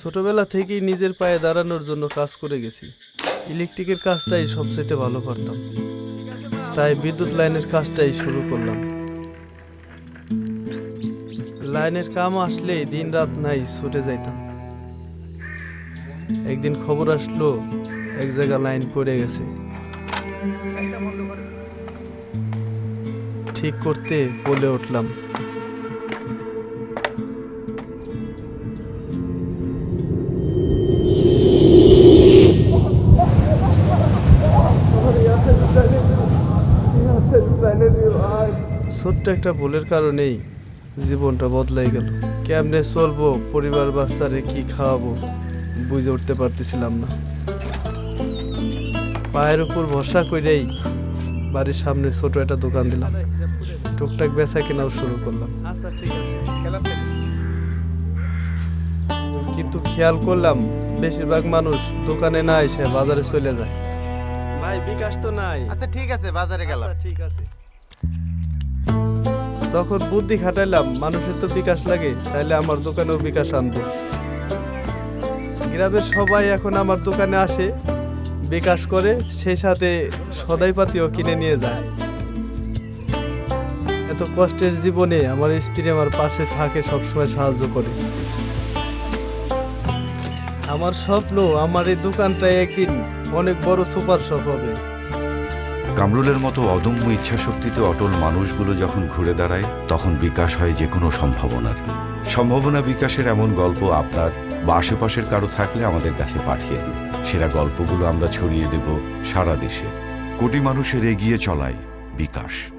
ছোটবেলা থেকেই নিজের পায়ে দাঁড়ানোর জন্য কাজ করে গেছি। ইলেকট্রিকের কাজটাই সবচেয়ে ভালো পারতাম তাই বিদ্যুৎ লাইনের কাজটাই শুরু করলাম। লাইনের কাম আসলেই দিন রাত নাই, ছুটে যাইতাম। একদিন খবর আসলো, এক জায়গা লাইন পড়ে গেছে। ঠিক করতে বলে উঠলাম। ছোট্ট একটা ভুলের কারণেই জীবনটা বদলাই গেল। কেমনে চলবো? পরিবার বাচ্চারে কি খাওয়াবো? বুঝে উঠতে পারতেছিলাম না। পায়ের উপর ভরসা করেই বাড়ির সামনে ছোট একটা দোকান দিলাম। টুকটাক বেচা কেনাও শুরু করলাম। আচ্ছা ঠিক আছে। কিন্তু খেয়াল করলাম বেশিরভাগ মানুষ দোকানে না এসে বাজারে চলে যায়। ভাই বিকাশ তো নাই। আচ্ছা ঠিক আছে বাজারে গেলাম। আচ্ছা, ঠিক আছে। তখন বুদ্ধি খাটাইলাম, মানুষের তো বিকাশ লাগে, তাইলে আমার দোকানেও বিকাশ আনব। গ্রামের সবাই এখন আমার দোকানে আসে, বিকাশ করে, সেই সাথে সদাইপাতিও কিনে নিয়ে যায়। এত কষ্টের জীবনে আমার স্ত্রী আমার পাশে থাকে, সবসময় সাহায্য করে। আমার স্বপ্ন, আমার এই দোকানটা একদিন অনেক বড় সুপার শপ হবে। কামরুলের মতো অদম্য ইচ্ছাশক্তিতে অটল মানুষগুলো যখন ঘুরে দাঁড়ায়, তখন বিকাশ হয় যে কোনো সম্ভাবনার। সম্ভাবনা বিকাশের এমন গল্প আপনার বা আশেপাশের কারও থাকলে আমাদের কাছে পাঠিয়ে দিন। সেরা গল্পগুলো আমরা ছড়িয়ে দেব সারা দেশে। কোটি মানুষের এগিয়ে চলায় বিকাশ।